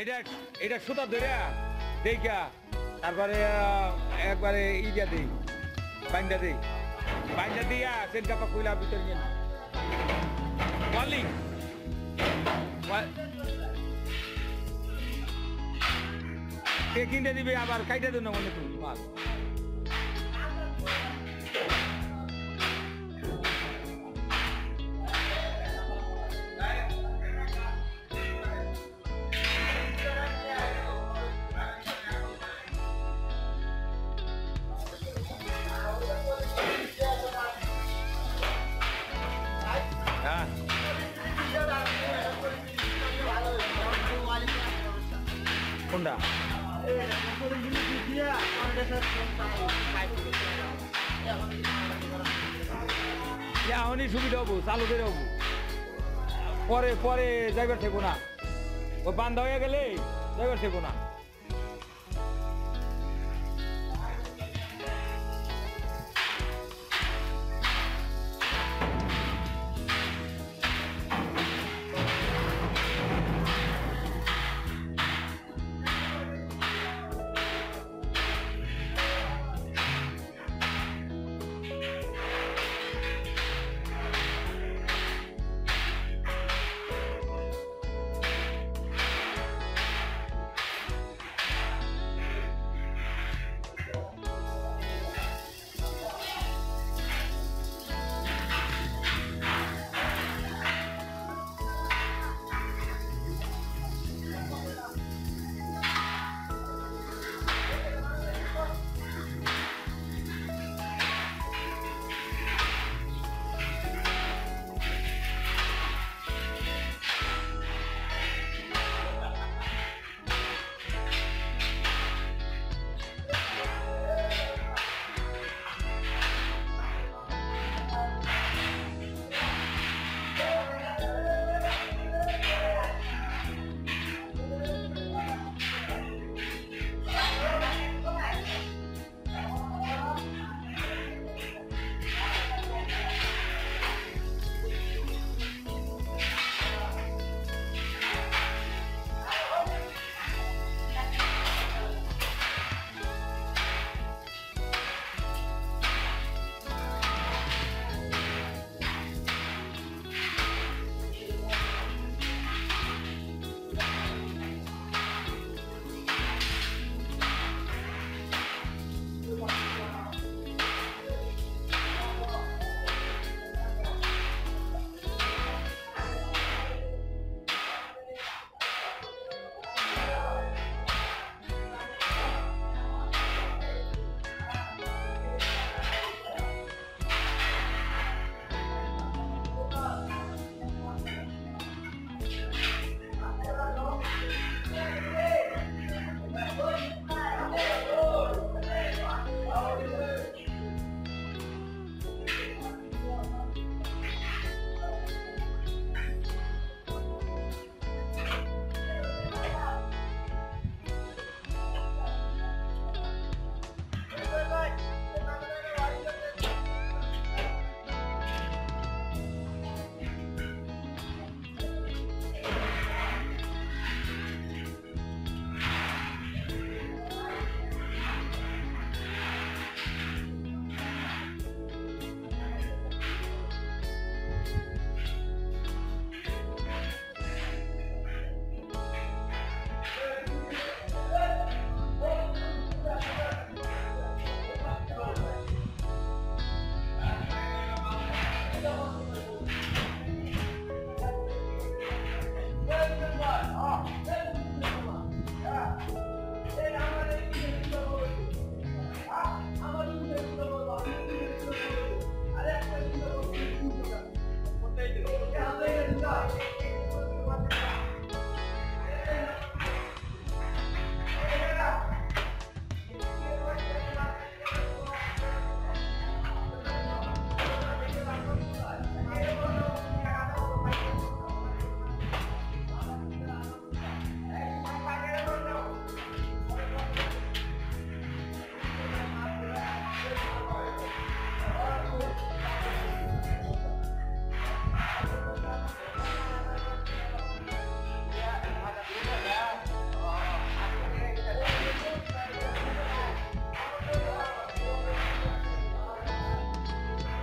এটা এটা সুতা ধরে দেখা তারপরে একবারে ইয়া দিই, বাইন্দা দিই। বাইন্দা দিয়া সেন কাপা কইলা ভিতরে নিয়ে ওয়ালি কে কিনতে দিবে? আবার কাইটা দেন মনে তুমি কোনটা এখনই সুবিধা হব, চালু করে হব। পরে পরে যাইবার থেকো না। ও বান্ধা হয়ে গেলে যাইবার থেকো না।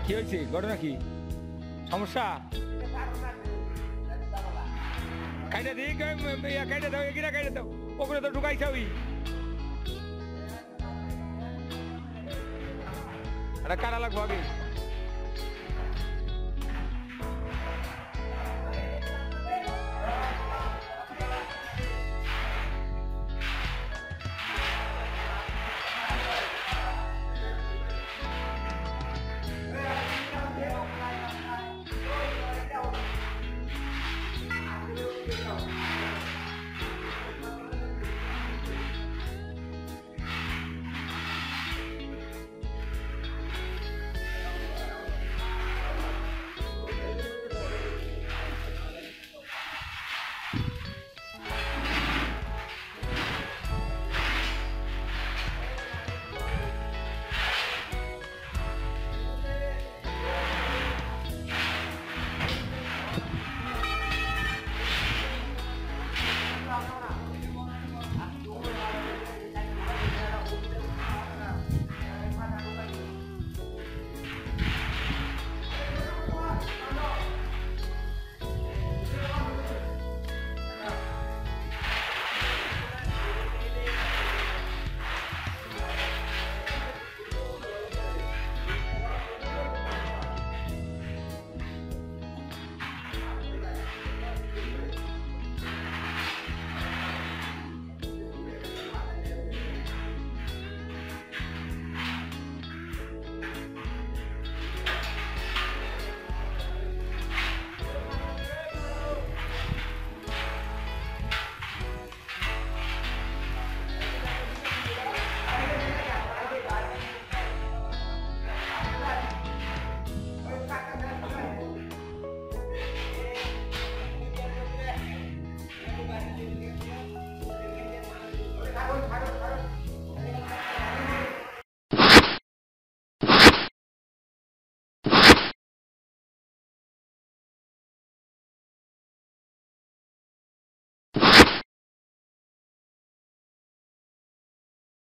কি হয়েছে? ঘটনা কি? সমস্যা? কাইটা দিই কাইটা দাও এগিরা কাইটা দাও। ওগুলো তো ঢুকাইছে ওই। এটা লাগবো আগে?